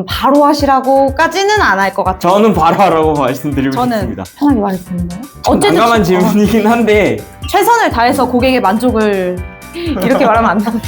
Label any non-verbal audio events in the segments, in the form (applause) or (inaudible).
음, 바로 하시라고까지는 안 할 것 같아요. 저는 바로 하라고 말씀드리고 저는 싶습니다. 편하게 말했습니다. 좀 난감한 질문이긴 한데 최선을 다해서 고객의 만족을 (laughs) 이렇게 말하면 안 되거든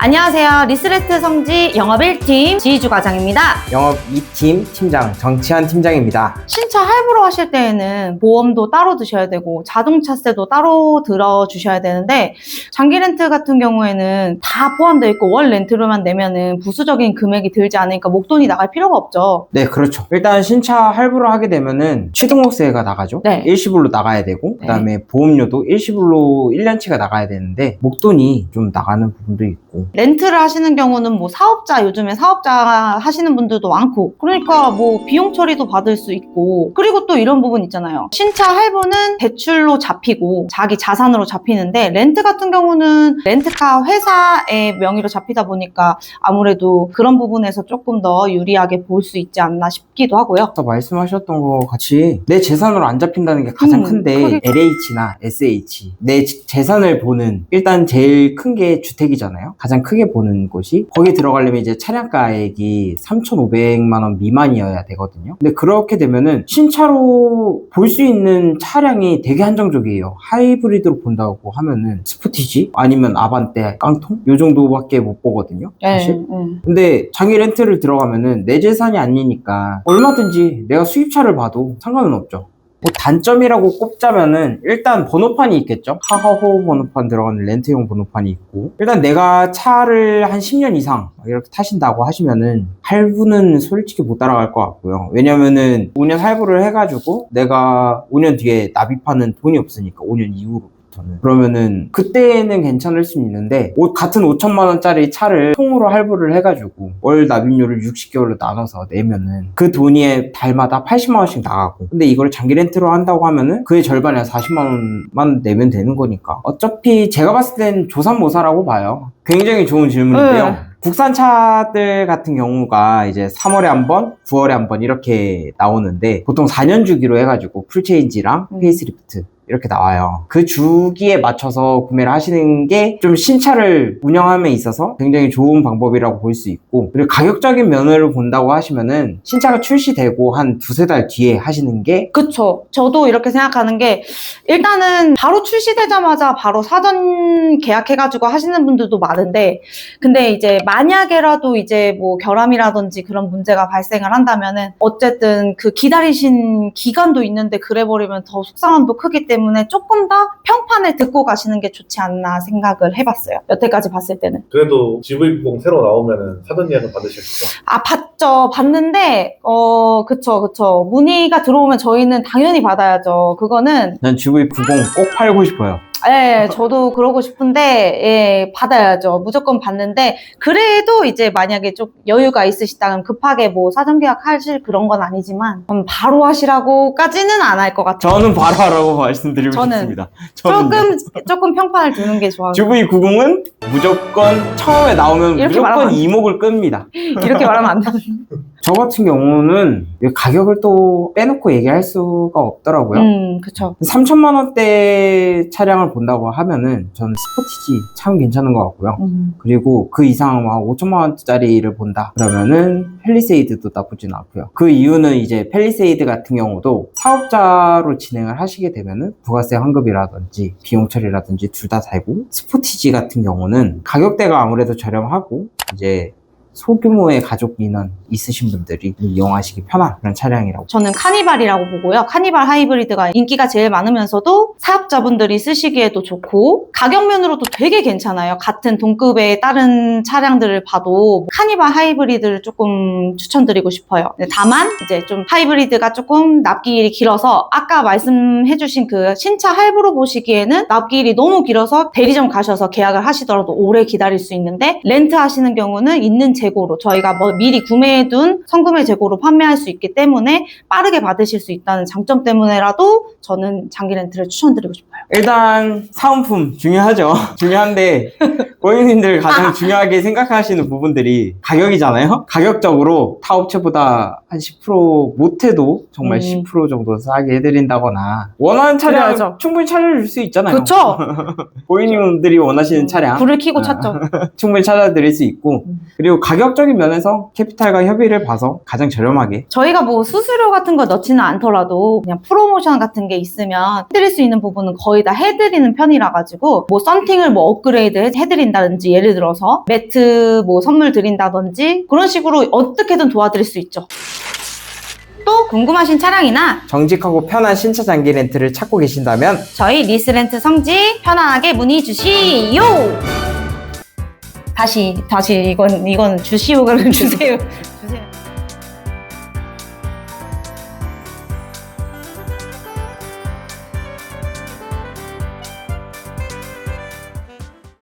안녕하세요. 리스레트 성지 영업 1팀 지희주 과장입니다. 영업 2팀 팀장 정치한 팀장입니다. 신차 할부로 하실 때에는 보험도 따로 드셔야 되고 자동차세도 따로 들어주셔야 되는데 장기 렌트 같은 경우에는 다 포함되어 있고 월 렌트로만 내면은 부수적인 금액이 들지 않으니까 목돈이 나갈 필요가 없죠. 네, 그렇죠. 일단 신차 할부를 하게 되면은 취등록세가 나가죠. 네. 일시불로 나가야 되고 네. 그다음에 보험료도 일시불로 1년치가 나가야 되는데 목돈이 좀 나가는 부분도 있고 렌트를 하시는 경우는 뭐 사업자 요즘에 사업자 하시는 분들도 많고 그러니까 뭐 비용 처리도 받을 수 있고 그리고 또 이런 부분 있잖아요. 신차 할부는 대출로 잡히고 자기 자산으로 잡히는데 렌트 같은 경우는 렌트카 회사의 명의로 잡히다 보니까 아무래도 그런 부분에서 조금 더 유리하게 볼 수 있지 않나 싶기도 하고요. 아까 말씀하셨던 것 같이 내 재산으로 안 잡힌다는 게 가장 음, 큰데 크게- LH나 SH 내 지- 재산을 보는 일단 제일 큰 게 주택이잖아요. 가장 크게 보는 곳이 거기 들어가려면 이제 차량가액이 3,500만 원 미만이어야 되거든요. 근데 그렇게 되면은 신차로 볼 수 있는 차량이 되게 한정적이에요. 하이브리드로 본다고 하면은 스포티지 아니면 아반떼 깡통 요 정도밖에 못 보거든요. 사실. 네, 네. 근데 장기 렌트를 들어가면은 내 재산이 아니니까 얼마든지 내가 수입차를 봐도 상관은 없죠. 뭐 단점이라고 꼽자면은 일단 번호판이 있겠죠. 하하호 번호판 들어가는 렌트용 번호판이 있고 일단 내가 차를 한 10년 이상 이렇게 타신다고 하시면은 할부는 솔직히 못 따라갈 것 같고요. 왜냐면은 5년 할부를 해가지고 내가 5년 뒤에 납입하는 돈이 없으니까 5년 이후로 저는. 그러면은 그때는 괜찮을 수 있는데 오- 같은 5천만 원짜리 차를 통으로 할부를 해가지고 월 납입료를 60개월로 나눠서 내면은 그 돈이 달마다 80만 원씩 나가고 근데 이걸 장기 렌트로 한다고 하면은 그의 절반이 한 40만 원만 내면 되는 거니까 어차피 제가 봤을 땐 조삼모사라고 봐요. 굉장히 좋은 질문인데요. 네. 국산 차들 같은 경우가 이제 3월에 한 번, 9월에 한 번 이렇게 나오는데 보통 4년 주기로 해가지고 풀체인지랑 음. 페이스리프트 이렇게 나와요. 그 주기에 맞춰서 구매를 하시는 게 좀 신차를 운영함에 있어서 굉장히 좋은 방법이라고 볼 수 있고 그리고 가격적인 면을 본다고 하시면은 신차가 출시되고 한 두세 달 뒤에 하시는 게 그쵸. 저도 이렇게 생각하는 게, 일단은 바로 출시되자마자 바로 사전 계약해가지고 하시는 분들도 많은데, 근데 이제 만약에라도 이제 뭐 결함이라든지 그런 문제가 발생을 한다면은, 어쨌든 그 기다리신 기간도 있는데 그래버리면 더 속상함도 크기 때문에 조금 더 평판을 듣고 가시는 게 좋지 않나 생각을 해봤어요. 여태까지 봤을 때는. 그래도 GV90 새로 나오면은 사전 예약은 받으실 수 있죠? 아, 봤죠. 봤는데, 어, 그쵸, 그쵸. 문의가 들어오면 저희는 당연히 받아야죠. 그거는 난 GV90 꼭 팔고 싶어요. 예, 저도 그러고 싶은데, 예, 받아야죠. 무조건 받는데, 그래도 이제 만약에 좀 여유가 있으시다면 급하게 뭐 사전 계약 하실 그런 건 아니지만, 음, 바로 하시라고까지는 안 할 것 같아요. 저는 바로 하라고 말씀드리고 저는 싶습니다. 저는 조금, 조금 평판을 두는 게 좋아요. GV90은 무조건 처음에 나오면 이렇게 말하면 무조건 안. 이목을 끕니다. 이렇게 말하면 안 되는데. (laughs) 저 같은 경우는 가격을 또 빼놓고 얘기할 수가 없더라고요. 음, 그쵸. 3천만 원대 차량을 본다고 하면은 저는 스포티지 참 괜찮은 것 같고요. 음. 그리고 그 이상 막 5천만 원짜리를 본다 그러면은 펠리세이드도 나쁘진 않고요. 그 이유는 이제 펠리세이드 같은 경우도 사업자로 진행을 하시게 되면은 부가세 환급이라든지 비용 처리라든지 둘다 되고 스포티지 같은 경우는 가격대가 아무래도 저렴하고 이제 소규모의 가족 인원 있으신 분들이 이용하시기 편한 그런 차량이라고 저는 카니발이라고 보고요. 카니발 하이브리드가 인기가 제일 많으면서도 사업자분들이 쓰시기에도 좋고 가격면으로도 되게 괜찮아요. 같은 동급의 다른 차량들을 봐도 카니발 하이브리드를 조금 추천드리고 싶어요. 네, 다만 이제 좀 하이브리드가 조금 납기일이 길어서 아까 말씀해주신 그 신차 할부로 보시기에는 납기일이 너무 길어서 대리점 가셔서 계약을 하시더라도 오래 기다릴 수 있는데 렌트 하시는 경우는 있는 재고로 저희가 뭐 미리 구매해둔 성금의 재고로 판매할 수 있기 때문에 빠르게 받으실 수 있다는 장점 때문에라도 저는 장기 렌트를 추천드리고 싶어요. 일단 사은품 중요하죠. (laughs) 중요한데 고객님들 가장 (laughs) 중요하게 생각하시는 부분들이 가격이잖아요. 가격적으로 타 업체보다 한 10% 못해도 정말 음. 10% 정도 싸게 해드린다거나 원하는 차량 그래야죠. 충분히 찾아줄 수 있잖아요. 그쵸? (laughs) 고객님들이 원하시는 차량 불을 켜고 아. 찾죠. (laughs) 충분히 찾아드릴 수 있고 음. 그리고 가격적인 면에서 캐피탈과 협의를 봐서 가장 저렴하게 저희가 뭐 수수료 같은 거 넣지는 않더라도 그냥 프로모션 같은 게 있으면 해드릴 수 있는 부분은 거의 다 해드리는 편이라 가지고 뭐 썬팅을 뭐 업그레이드 해- 해 드린다든지 예를 들어서 매트 뭐 선물 드린다든지 그런 식으로 어떻게든 도와드릴 수 있죠. 또 궁금하신 차량이나 정직하고 편한 신차 장기 렌트를 찾고 계신다면 저희 리스렌트 성지 편안하게 문의 주시요. 다시 다시 이건 이건 주시오가 주세요. 주세요.